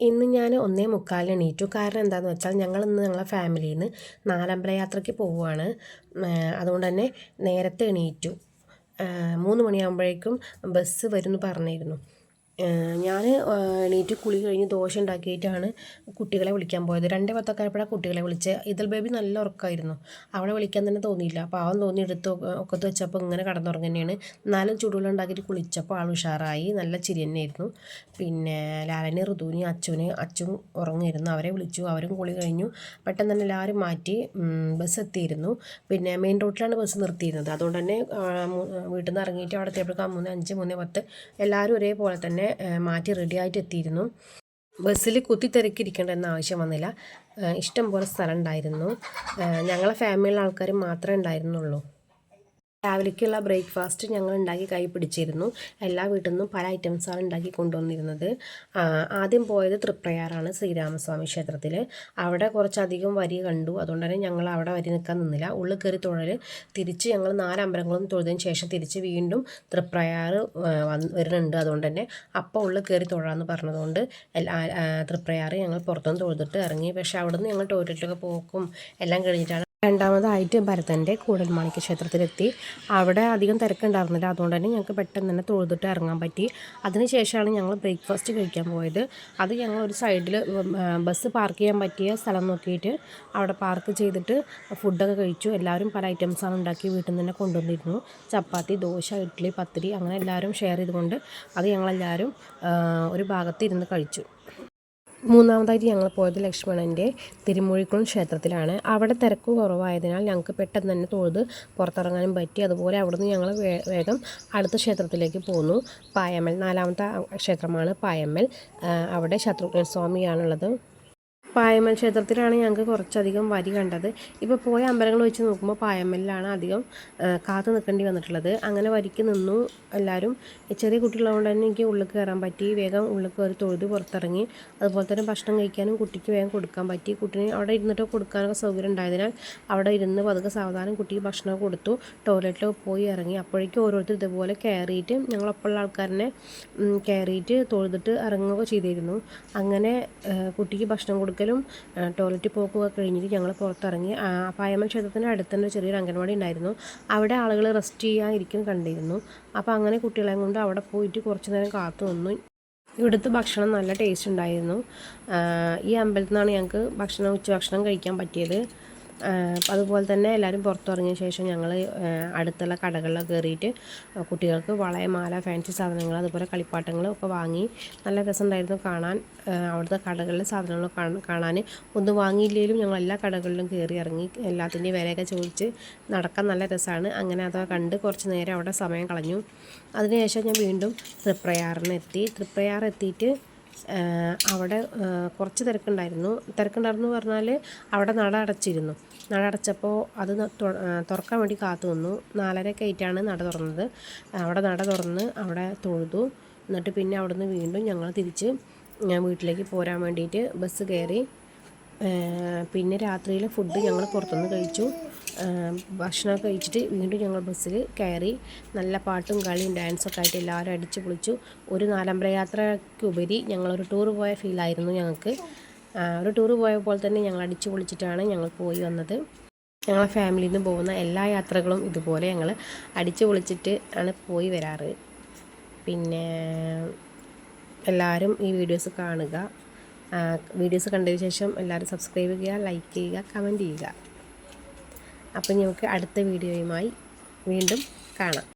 ഇന്ന് ഞാൻ ഒന്നേ മുക്കാലിന് എണീറ്റു. കാരണം എന്താണെന്ന് വെച്ചാൽ ഞങ്ങൾ ഇന്ന് ഞങ്ങളെ ഫാമിലിയിൽ നിന്ന് നാലമ്പല യാത്രയ്ക്ക് പോവുകയാണ്. അതുകൊണ്ട് തന്നെ നേരത്തെ എണീറ്റു. മൂന്ന് മണിയാകുമ്പോഴേക്കും ബസ് വരുമെന്ന് പറഞ്ഞിരുന്നു. ഞാൻ എണീറ്റ് കുളി കഴിഞ്ഞ് ദോശ ഉണ്ടാക്കിയിട്ടാണ് കുട്ടികളെ വിളിക്കാൻ പോയത്. രണ്ടേ പത്തൊക്കെ ആയപ്പോഴാണ് കുട്ടികളെ വിളിച്ചത് ഇതൽ ബേബി നല്ല ഉറക്കമായിരുന്നു അവളെ വിളിക്കാൻ തന്നെ തോന്നിയില്ല. അവൻ തോന്നി എടുത്ത് ഒക്കത്ത് വെച്ചപ്പോൾ ഇങ്ങനെ കടന്നുറങ്ങുന്നതാണ് നാലും ചുടുവെള്ളം ഉണ്ടാക്കിയിട്ട് കുളിച്ചപ്പോൾ ആൾ ഉഷാറായി. നല്ല ചിരി തന്നെയായിരുന്നു. പിന്നെ ലാലനെ ഋതുവിനെ അച്ഛന് അച്ചും ഉറങ്ങിയിരുന്നു. അവരെ വിളിച്ചു. അവരും കുളി കഴിഞ്ഞു. പെട്ടെന്ന് തന്നെ എല്ലാവരും മാറ്റി ബസ് എത്തിയിരുന്നു. പിന്നെ മെയിൻ റോഡിലാണ് ബസ് നിർത്തിയിരുന്നത്. അതുകൊണ്ട് തന്നെ വീട്ടിൽ നിന്ന് ഇറങ്ങിയിട്ട് അവിടെ എത്തിയപ്പോഴേക്കും മൂന്ന് അഞ്ച് മൂന്ന് പത്ത് എല്ലാവരും ഒരേപോലെ തന്നെ മാറ്റി റെഡിയായിട്ട് എത്തിയിരുന്നു. ബസ്സിൽ കുത്തി തിരക്കിയിരിക്കേണ്ട എന്ന ആവശ്യം വന്നില്ല. ഇഷ്ടം പോലെ സ്ഥലം ഉണ്ടായിരുന്നു. ഞങ്ങളെ ഫാമിലിയിലെ ആൾക്കാർ മാത്രമേ ഉണ്ടായിരുന്നുള്ളൂ. രാവിലേക്കുള്ള ബ്രേക്ക്ഫാസ്റ്റ് ഞങ്ങൾ ഉണ്ടാക്കി കൈ പിടിച്ചിരുന്നു. എല്ലാ വീട്ടിൽ നിന്നും പല ഐറ്റംസാണ് ഉണ്ടാക്കി കൊണ്ടുവന്നിരുന്നത്. ആദ്യം പോയത് തൃപ്രയാറാണ് ശ്രീരാമസ്വാമി ക്ഷേത്രത്തിൽ അവിടെ കുറച്ചധികം വരി കണ്ടു. അതുകൊണ്ട് തന്നെ ഞങ്ങൾ അവിടെ വരി നിൽക്കാൻ നിന്നില്ല. ഉള്ളിൽ കയറി തൊഴൽ തിരിച്ച് ഞങ്ങൾ നാല് അമ്പലങ്ങളും തൊഴുതിന് ശേഷം തിരിച്ച് വീണ്ടും തൃപ്രയാർ വരുന്നുണ്ട്. അതുകൊണ്ട് തന്നെ അപ്പോൾ ഉള്ളിൽ കയറി തൊഴാമെന്ന് പറഞ്ഞതുകൊണ്ട് തൃപ്രയാർ ഞങ്ങൾ പുറത്തുനിന്ന് തൊഴുതിട്ട് ഇറങ്ങി. പക്ഷേ അവിടെ നിന്ന് ഞങ്ങൾ ടോയ്ലറ്റിലൊക്കെ പോക്കും എല്ലാം കഴിഞ്ഞിട്ടാണ് രണ്ടാമതായിട്ട് ഭരതന്റെ കൂടൽമാണിക്യ ക്ഷേത്രത്തിലെത്തി. അവിടെ അധികം തിരക്കുണ്ടായിരുന്നില്ല. അതുകൊണ്ട് തന്നെ ഞങ്ങൾക്ക് പെട്ടെന്ന് തന്നെ തൊഴുതിട്ട് ഇറങ്ങാൻ പറ്റി. അതിനുശേഷമാണ് ഞങ്ങൾ ബ്രേക്ക്ഫാസ്റ്റ് കഴിക്കാൻ പോയത്. അത് ഞങ്ങൾ ഒരു സൈഡിൽ ബസ് പാർക്ക് ചെയ്യാൻ പറ്റിയ സ്ഥലം നോക്കിയിട്ട് അവിടെ പാർക്ക് ചെയ്തിട്ട് ഫുഡൊക്കെ കഴിച്ചു. എല്ലാവരും പല ഐറ്റംസാണ് ഉണ്ടാക്കി വീട്ടിൽ നിന്ന് തന്നെ കൊണ്ടുവന്നിരുന്നു. ചപ്പാത്തി ദോശ ഇഡ്ഡലി പത്തിരി അങ്ങനെ എല്ലാവരും ഷെയർ ചെയ്തുകൊണ്ട് അത് ഞങ്ങളെല്ലാവരും ഒരു ഭാഗത്ത് ഇരുന്ന് കഴിച്ചു. മൂന്നാമതായിട്ട് ഞങ്ങൾ പോയത് ലക്ഷ്മണന്റെ തിരുമൂഴിക്കുളം ക്ഷേത്രത്തിലാണ്. അവിടെ തിരക്ക് കുറവായതിനാൽ ഞങ്ങൾക്ക് പെട്ടെന്ന് തന്നെ തൊഴുത് പുറത്തിറങ്ങാനും പറ്റി. അതുപോലെ അവിടുന്ന് ഞങ്ങൾ വേഗം അടുത്ത ക്ഷേത്രത്തിലേക്ക് പോന്നു. പായമ്മൽ നാലാമത്തെ ക്ഷേത്രമാണ് പായമ്മൽ. അവിടെ ശത്രുഘ്നൻ സ്വാമിയാണുള്ളത്. പായമൽ ക്ഷേത്രത്തിലാണ് ഞങ്ങൾക്ക് കുറച്ചധികം വരി കണ്ടത്. ഇപ്പോൾ പോയ അമ്പലങ്ങൾ വെച്ച് നോക്കുമ്പോൾ പായമലിലാണ് അധികം കാത്തു നിൽക്കേണ്ടി വന്നിട്ടുള്ളത്. അങ്ങനെ വരിക്ക് നിന്നു എല്ലാവരും ചെറിയ കുട്ടികളുള്ളതുകൊണ്ട് തന്നെ എനിക്ക് ഉള്ളിൽ കയറാൻ പറ്റി. വേഗം ഉള്ളിൽ കയറി തൊഴുത് പുറത്തിറങ്ങി. അതുപോലെ തന്നെ ഭക്ഷണം കഴിക്കാനും കുട്ടിക്ക് വേഗം കൊടുക്കാൻ പറ്റി. കുട്ടിന് അവിടെ ഇരുന്നിട്ട് കൊടുക്കാനൊക്കെ സൗകര്യം ഉണ്ടായതിനാൽ അവിടെ ഇരുന്ന് പതുക്കെ സാവധാനം കുട്ടിക്ക് ഭക്ഷണം കൊടുത്തു. ടോയ്ലറ്റിൽ പോയി ഇറങ്ങി. അപ്പോഴേക്കും ഓരോരുത്തർ ഇതുപോലെ കയറിയിട്ട് ഞങ്ങളപ്പോഴുള്ള ആൾക്കാരനെ കയറിയിട്ട് തൊഴുതിട്ട് ഇറങ്ങുകയൊക്കെ ചെയ്തിരുന്നു. അങ്ങനെ കുട്ടിക്ക് ഭക്ഷണം കൊടുക്കൽ കുളിക്കലും ടോയ്ലറ്റ് പോക്കൊക്കെ കഴിഞ്ഞിട്ട് ഞങ്ങൾ പുറത്തിറങ്ങി പായമൽ ക്ഷേത്രത്തിന്റെ അടുത്ത് തന്നെ ചെറിയൊരു അംഗൻവാടി ഉണ്ടായിരുന്നു. അവിടെ ആളുകൾ റെസ്റ്റ് ചെയ്യാതിരിക്കും കണ്ടിരുന്നു. അപ്പോൾ അങ്ങനെ കുട്ടികളെ കൊണ്ട് അവിടെ പോയിട്ട് കുറച്ച് നേരം കാത്തു നിന്നു. ഇവിടുത്തെ ഭക്ഷണം നല്ല ടേസ്റ്റ് ഉണ്ടായിരുന്നു. ഈ അമ്പലത്തിൽ നിന്നാണ് ഞങ്ങൾക്ക് ഭക്ഷണം ഉച്ചഭക്ഷണം കഴിക്കാൻ പറ്റിയത്. അതുപോലെ തന്നെ എല്ലാവരും പുറത്തിറങ്ങിയ ശേഷം ഞങ്ങൾ അടുത്തുള്ള കടകളിലൊക്കെ കയറിയിട്ട് കുട്ടികൾക്ക് വളയമാല ഫാൻസി സാധനങ്ങൾ അതുപോലെ കളിപ്പാട്ടങ്ങൾ ഒക്കെ വാങ്ങി നല്ല രസമുണ്ടായിരുന്നു കാണാൻ. അവിടുത്തെ കടകളിലെ സാധനങ്ങൾ കാണാൻ. ഒന്നും വാങ്ങിയില്ലെങ്കിലും ഞങ്ങൾ എല്ലാ കടകളിലും കയറി ഇറങ്ങി എല്ലാത്തിന്റെയും വിലയൊക്കെ ചോദിച്ച് നടക്കാൻ നല്ല രസമാണ്. അങ്ങനെ അത് കണ്ട് കുറച്ച് നേരം അവിടെ സമയം കളഞ്ഞു. അതിനുശേഷം ഞാൻ വീണ്ടും തൃപ്രയാറിനെത്തി തൃപ്രയാർ എത്തിയിട്ട് അവിടെ കുറച്ച് തിരക്കുണ്ടായിരുന്നു. തിരക്കുണ്ടായിരുന്നു പറഞ്ഞാൽ അവിടെ നട അടച്ചിരുന്നു. നട അടച്ചപ്പോൾ അത് തുറക്കാൻ വേണ്ടി കാത്തു നിന്നു. നാലരയൊക്കെ ആയിട്ടാണ് നട തുറന്നത്. അവിടെ നട തുറന്ന് അവിടെ തൊഴുതു. എന്നിട്ട് പിന്നെ അവിടുന്ന് വീണ്ടും ഞങ്ങൾ തിരിച്ച് ഞാൻ വീട്ടിലേക്ക് പോരാൻ വേണ്ടിയിട്ട് ബസ് കയറി പിന്നെ രാത്രിയിൽ ഫുഡ് ഞങ്ങൾ പുറത്തുനിന്ന് കഴിച്ചു. ഭക്ഷണമൊക്കെ കഴിച്ചിട്ട് വീണ്ടും ഞങ്ങൾ ബസ്സിൽ കയറി. നല്ല പാട്ടും കളിയും ഡാൻസൊക്കെ ആയിട്ട് എല്ലാവരും അടിച്ച് പൊളിച്ചു. ഒരു നാലമ്പല യാത്രയ്ക്കുപരി ഞങ്ങളൊരു ടൂർ പോയ ഫീലായിരുന്നു ഞങ്ങൾക്ക് ഒരു ടൂർ പോയ പോലെ തന്നെ ഞങ്ങൾ അടിച്ച് പൊളിച്ചിട്ടാണ് ഞങ്ങൾ പോയി വന്നത്. ഞങ്ങളെ ഫാമിലിയിൽ നിന്ന് പോകുന്ന എല്ലാ യാത്രകളും ഇതുപോലെ ഞങ്ങൾ അടിച്ച് പൊളിച്ചിട്ട് ആണ് പോയി വരാറ്. പിന്നെ എല്ലാവരും ഈ വീഡിയോസ് കാണുക. വീഡിയോസ് കണ്ടതിന് ശേഷം എല്ലാവരും സബ്സ്ക്രൈബ് ചെയ്യുക ലൈക്ക് ചെയ്യുക കമന്റ് ചെയ്യുക. അപ്പം നമുക്ക് അടുത്ത വീഡിയോയുമായി വീണ്ടും കാണാം.